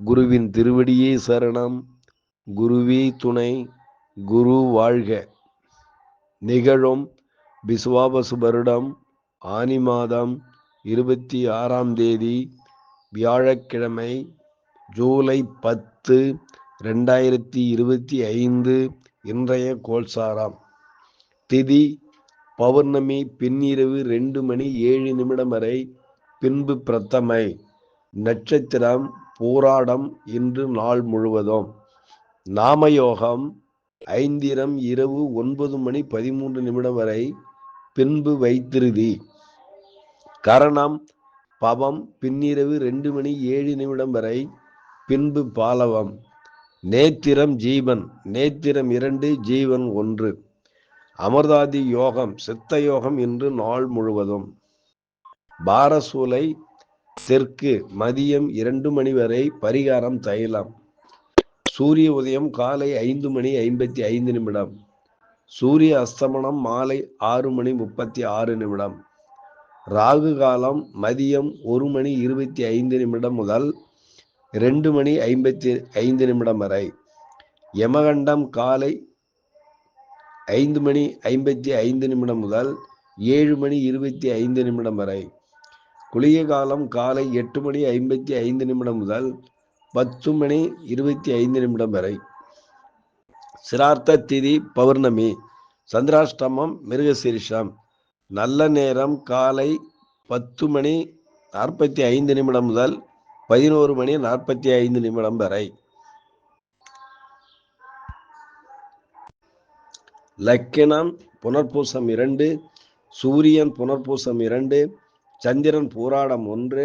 குருவின் திருவடியே சரணம். குருவே துணை குரு வாழ்க. நிகழும் பிஸ்வாபசு வருடம் ஆனி மாதம் இருபத்தி ஆறாம் தேதி வியாழக்கிழமை ஜூலை பத்து ரெண்டாயிரத்தி இருபத்தி ஐந்து இன்றைய கோல்சாராம் திதி பௌர்ணமி பின்னிரவு ரெண்டு மணி ஏழு நிமிடம் வரை பின்பு பிரத்தமை நட்சத்திரம் போராடம் இன்று நாள் முழுவதும். நாமயோகம் ஐந்திரம் இரவு ஒன்பது மணி பதிமூன்று நிமிடம் வரை பின்பு வைத்திருதி. கரணம் பவம் பின்னிரவு ரெண்டு மணி ஏழு நிமிடம் வரை பின்பு பாலவம். நேத்திரம் ஜீவன் நேத்திரம் இரண்டு ஜீவன் ஒன்று. அமர்தாதி யோகம் சித்த யோகம் இன்று நாள் முழுவதும். பாரசூலை தெற்கு மதியம் இரண்டு மணி வரை பரிகாரம் தைலம் சூரிய உதயம் காலை ஐந்து மணி ஐம்பத்தி ஐந்து நிமிடம். சூரிய அஸ்தமனம் மாலை ஆறு மணி முப்பத்தி ஆறு நிமிடம். ராகு காலம் மதியம் ஒரு மணி இருபத்தி ஐந்து நிமிடம் முதல் ரெண்டு மணி ஐம்பத்தி ஐந்து நிமிடம் வரை. யமகண்டம் காலை ஐந்து மணி ஐம்பத்தி ஐந்து நிமிடம் முதல் ஏழு மணி இருபத்தி ஐந்து நிமிடம் வரை. குளிய காலம் காலை எட்டு மணி ஐம்பத்தி ஐந்து நிமிடம் முதல் பத்து மணி இருபத்தி ஐந்து நிமிடம் வரை. சிரார்த்த திதி பௌர்ணமி. சந்திராஷ்டமம் மிருகசீரிஷம். நல்ல நேரம் காலை பத்து மணி நாற்பத்தி ஐந்து நிமிடம் முதல் பதினோரு மணி நாற்பத்தி ஐந்து நிமிடம் வரை. லக்கினம் புனர்பூசம் இரண்டு சூரியன் புனர்பூசம் இரண்டு சந்திரன் பூராடம் ஒன்று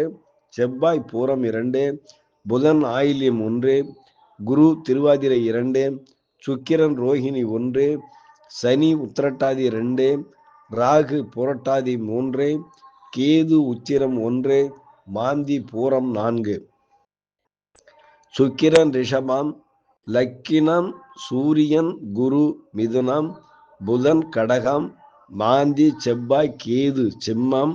செவ்வாய் பூரம் இரண்டு புதன் ஆயில்யம் ஒன்று குரு திருவாதிரை இரண்டு சுக்கிரன் ரோஹிணி ஒன்று சனி உத்திரட்டாதி ரெண்டு ராகு புரட்டாதி மூன்று கேது உச்சிரம் ஒன்று மாந்தி பூரம் நான்கு. சுக்கிரன் ரிஷபம் லக்கினம் சூரியன் குரு மிதுனம் புதன் கடகம் மாந்தி செவ்வாய் கேது சிம்மம்